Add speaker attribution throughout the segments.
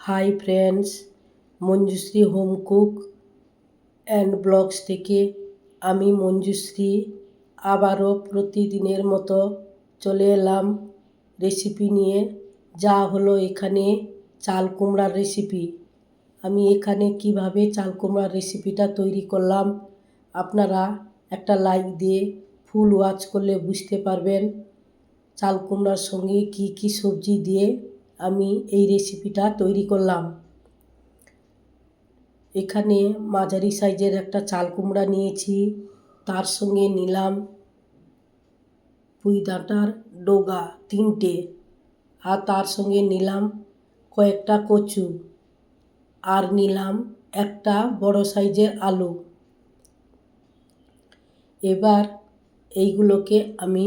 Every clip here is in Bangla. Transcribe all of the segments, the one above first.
Speaker 1: Hi friends, Manjushree home cook and blogs থেকে আমি মঞ্জুশ্রী আবারও প্রতিদিনের মতো চলে এলাম রেসিপি নিয়ে। যা হলো এখানে চাল কুমড়ার রেসিপি। আমি এখানে কীভাবে চাল কুমড়ার রেসিপিটা তৈরি করলাম আপনারা একটা লাইক দিয়ে ফুল ওয়াচ করলে বুঝতে পারবেন। চাল কুমড়ার সঙ্গে কি কি সবজি দিয়ে আমি এই রেসিপিটা তৈরি করলাম। এখানে মাঝারি সাইজের একটা চাল কুমড়া নিয়েছি, তার সঙ্গে নিলাম পুঁই ডাঁটার ডগা তিনটে, আর তার সঙ্গে নিলাম কয়েকটা কচু, আর নিলাম একটা বড় সাইজের আলু। এবার এইগুলোকে আমি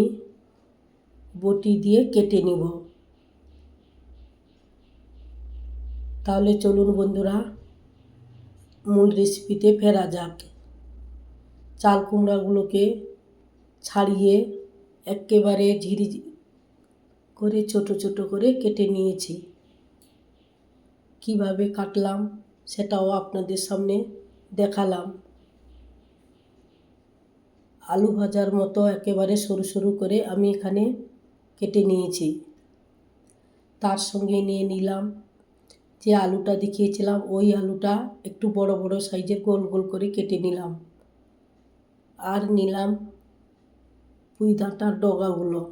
Speaker 1: বটি দিয়ে কেটে নিব। তাহলে চলুন বন্ধুরা, মূল রেসিপিতে ফেরা যাক। চাল কুমড়াগুলোকে ছাড়িয়ে একেবারে ঝিরি করে, ছোট ছোট করে কেটে নিয়েছি। কীভাবে কাটলাম সেটাও আপনাদের সামনে দেখালাম। আলু ভাজার মতো একেবারে সরু সরু করে আমি এখানে কেটে নিয়েছি। তার সঙ্গে নিয়ে নিলাম যে আলুটা দেখিয়েছিলাম, ওই আলুটা একটু বড় বড় সাইজের গোল গোল করে কেটে নিলাম। আর নিলাম পুঁই ডগাগুলো।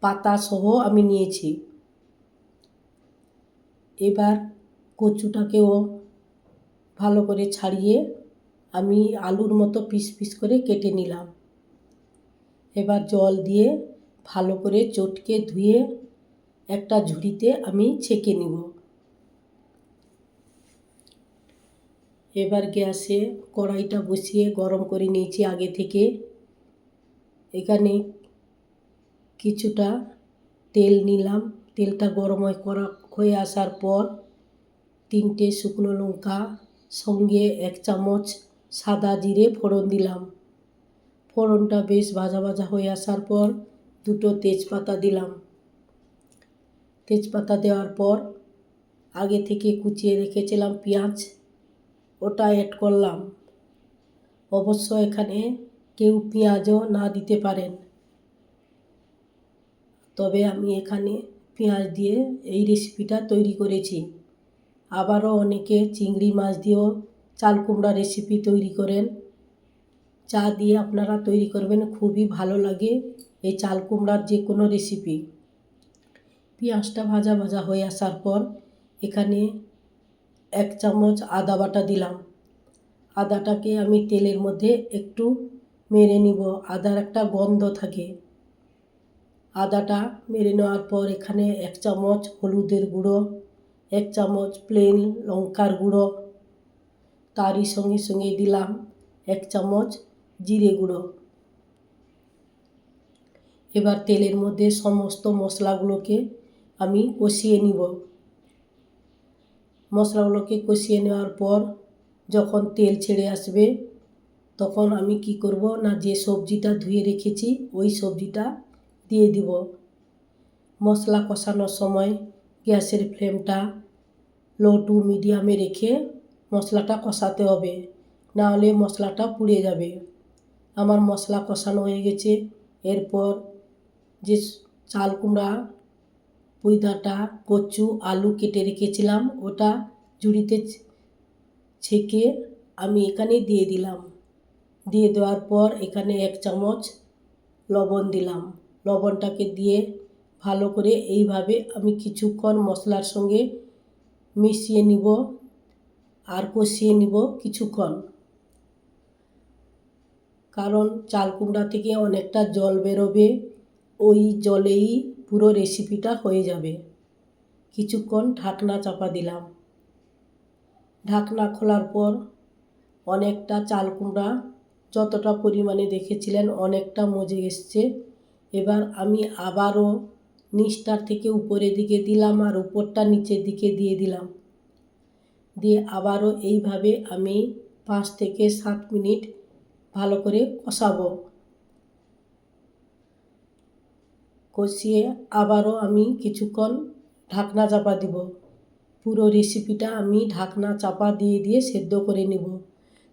Speaker 1: পাতা সহ আমি নিয়েছি। এবার কচুটাকেও ভালো করে ছাড়িয়ে আমি আলুর মতো পিস পিস করে কেটে নিলাম। এবার জল দিয়ে ভালো করে চটকে ধুয়ে একটা ঝুড়িতে আমি ছেঁকে নিব। এবার গ্যাসে কড়াইটা বসিয়ে গরম করে নিয়েছি আগে থেকে। এখানে কিছুটা তেল নিলাম। তেলটা গরম করা, হয়ে আসার পর তিনটে শুকনো লঙ্কা, সঙ্গে এক চামচ সাদা জিরে ফোড়ন দিলাম। ফোড়নটা বেশ ভাজা ভাজা হয়ে আসার পর দুটো তেজপাতা দিলাম। তেজপাতা দেওয়ার পর আগে থেকে কুচিয়ে রেখেছিলাম পেঁয়াজ। ওটা অ্যাড করলাম। অবশ্য এখানে কেউ পেঁয়াজও না দিতে পারেন। তবে আমি এখানে পেঁয়াজ দিয়ে এই রেসিপিটা তৈরি করেছি। আবারও অনেকে চিংড়ি মাছ দিয়েও চাল কুমড়া রেসিপি তৈরি করেন। চা দিয়ে আপনারা তৈরি করবেন, খুবই ভালো লাগে এই চাল কুমড়ার যে কোনো রেসিপি পেঁয়াজটা ভাজা ভাজা হয়ে আসার পর এখানে এক চামচ আদা বাটা দিলাম। আদাটাকে আমি তেলের মধ্যে একটু মেরে নিব। আদার একটা গন্ধ থাকে। আদাটা মেরে নেওয়ার পর এখানে এক চামচ হলুদের গুঁড়ো, এক চামচ প্লেন লঙ্কার গুঁড়ো, তারই সঙ্গে সঙ্গে দিলাম এক চামচ জিরে গুঁড়ো। এবার তেলের মধ্যে সমস্ত মশলাগুলোকে আমি কষিয়ে নিব। মশলাগুলোকে কষিয়ে নেওয়ার পর যখন তেল ছেড়ে আসবে, তখন আমি কি করব না যে সবজিটা ধুয়ে রেখেছি, ওই সবজিটা দিয়ে দিব। মশলা কষানোর সময় গ্যাসের ফ্লেমটা লো টু মিডিয়ামে রেখে মশলাটা কষাতে হবে, না হলে মশলাটা পুড়ে যাবে। আমার মশলা কষানো হয়ে গেছে। এরপর যে চাল কুমড়া পুঁই কচু, আলু কেটে রেখেছিলাম। ওটা ঝুড়িতে ছেঁকে আমি এখানে দিয়ে দিলাম। দিয়ে দেওয়ার পর এখানে এক চামচ লবণ দিলাম। লবণটাকে দিয়ে ভালো করে এইভাবে আমি কিছুক্ষণ মশলার সঙ্গে মিশিয়ে নিব আর কষিয়ে নিব কিছুক্ষণ। কারণ চাল কুমড়া থেকে অনেকটা জল বেরোবে, ওই জলেই পুরো রেসিপিটা হয়ে যাবে। কিছুক্ষণ ঢাকনা চাপা দিলাম। ঢাকনা খোলার পর অনেকটা চাল কুমড়া যতটা পরিমাণে দেখেছিলেন অনেকটা মজে এসছে। এবার আমি আবারও নিচটার থেকে উপরের দিকে দিলাম আর উপরটা নিচের দিকে দিয়ে দিলাম। দিয়ে আবারও এইভাবে আমি পাঁচ থেকে সাত মিনিট ভালো করে কষাবো। কষিয়ে আবারও আমি কিছুক্ষণ ঢাকনা চাপা দিব। পুরো রেসিপিটা আমি ঢাকনা চাপা দিয়ে দিয়ে সেদ্ধ করে নেব।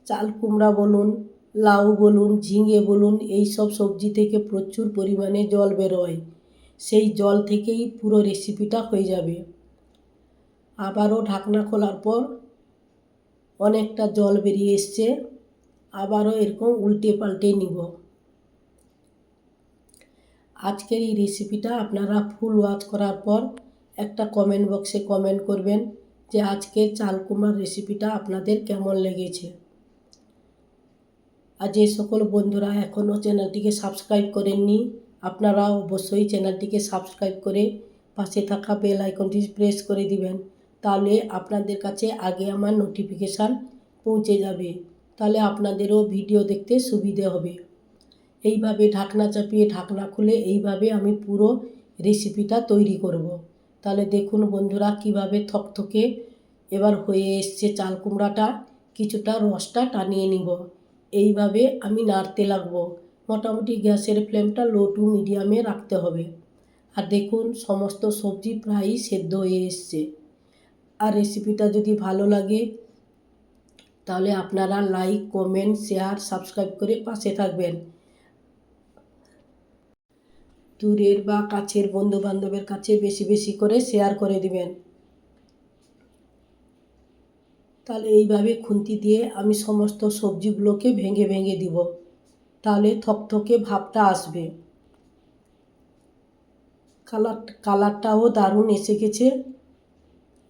Speaker 1: চাল কুমড়া বলুন, লাউ বলুন, ঝিঙে বলুন, এই সব সবজি থেকে প্রচুর পরিমাণে জল বেরোয় সেই জল থেকেই পুরো রেসিপিটা হয়ে যাবে। আবারও ঢাকনা খোলার পর অনেকটা জল বেরিয়ে এসছে। আবারও এরকম উল্টে পাল্টে নিব। আজকের এই রেসিপিটা আপনারা ফুল ওয়াচ করার পর একটা কমেন্ট বক্সে কমেন্ট করবেন যে আজকের চাল কুমড়ার রেসিপিটা আপনাদের কেমন লেগেছে। আর যে সকল বন্ধুরা এখনও চ্যানেলটিকে সাবস্ক্রাইব করেননি আপনারা অবশ্যই চ্যানেলটিকে সাবস্ক্রাইব করে পাশে থাকা বেল আইকনটি প্রেস করে দিবেন, তাহলে আপনাদের কাছে আগে আমার নোটিফিকেশান পৌঁছে যাবে। তাহলে আপনাদেরও ভিডিও দেখতে সুবিধে হবে। এইভাবে ঢাকনা চাপিয়ে ঢাকনা খুলে এইভাবে আমি পুরো রেসিপিটা তৈরি করব। তাহলে দেখুন বন্ধুরা কীভাবে থকথকে এবার হয়ে এসছে চাল কুমড়াটা, কিছুটা রসটা টানিয়ে নিব। এইভাবে আমি নাড়তে লাগবো। মোটামুটি গ্যাসের ফ্লেমটা লো টু মিডিয়ামে রাখতে হবে। আর দেখুন সমস্ত সবজি প্রায়ই সেদ্ধ হয়ে এসছে। আর রেসিপিটা যদি ভালো লাগে, তাহলে আপনারা লাইক কমেন্ট শেয়ার সাবস্ক্রাইব করে পাশে থাকবেন। দূরের বা কাছের বন্ধু বান্ধবের কাছে বেশি বেশি করে শেয়ার করে দিবেন। তাহলে এইভাবে খুন্তি দিয়ে আমি সমস্ত সবজিগুলোকে ভেঙে ভেঙে দিব। তাহলে থকথকে ভাবটা আসবে। কালার, কালারটাও দারুণ এসে গেছে।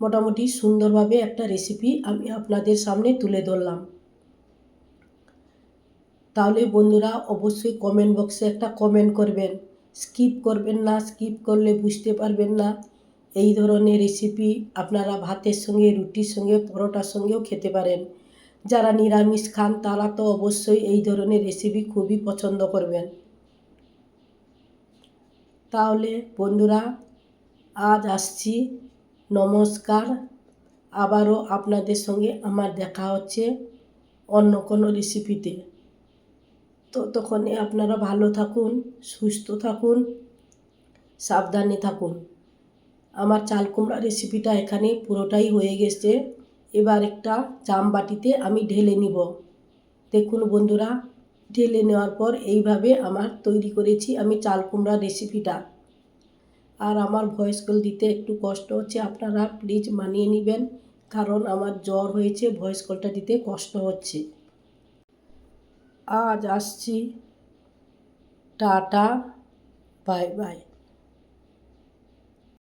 Speaker 1: মোটামুটি সুন্দরভাবে একটা রেসিপি আমি আপনাদের সামনে তুলে ধরলাম। তাহলে বন্ধুরা অবশ্যই কমেন্ট বক্সে একটা কমেন্ট করবেন। স্কিপ করবেন না, স্কিপ করলে বুঝতে পারবেন না। এই ধরনের রেসিপি আপনারা ভাতের সঙ্গে, রুটির সঙ্গে, পরোটার সঙ্গেও খেতে পারেন। যারা নিরামিষ খান, তারা তো অবশ্যই এই ধরনের রেসিপি খুবই পছন্দ করবেন। তাহলে বন্ধুরা, আজ আসছি। নমস্কার। আবারও আপনাদের সঙ্গে আমার দেখা হচ্ছে অন্য কোনো রেসিপিতে ততক্ষণে আপনারা ভালো থাকুন, সুস্থ থাকুন, সাবধানে থাকুন। আমার চাল কুমড়া রেসিপিটা এখানে পুরোটাই হয়ে গেছে। এবার একটা চাম বাটিতে আমি ঢেলে নিব। দেখুন বন্ধুরা, ঢেলে নেওয়ার পর এইভাবে আমার তৈরি করেছি আমি চাল কুমড়া রেসিপিটা আর আমার ভয়েস কল দিতে একটু কষ্ট হচ্ছে, আপনারা প্লিজ মানিয়ে নেবেন। কারণ আমার জ্বর হয়েছে ভয়েস কলটা দিতে কষ্ট হচ্ছে। আজ আসছি। Tata bye bye.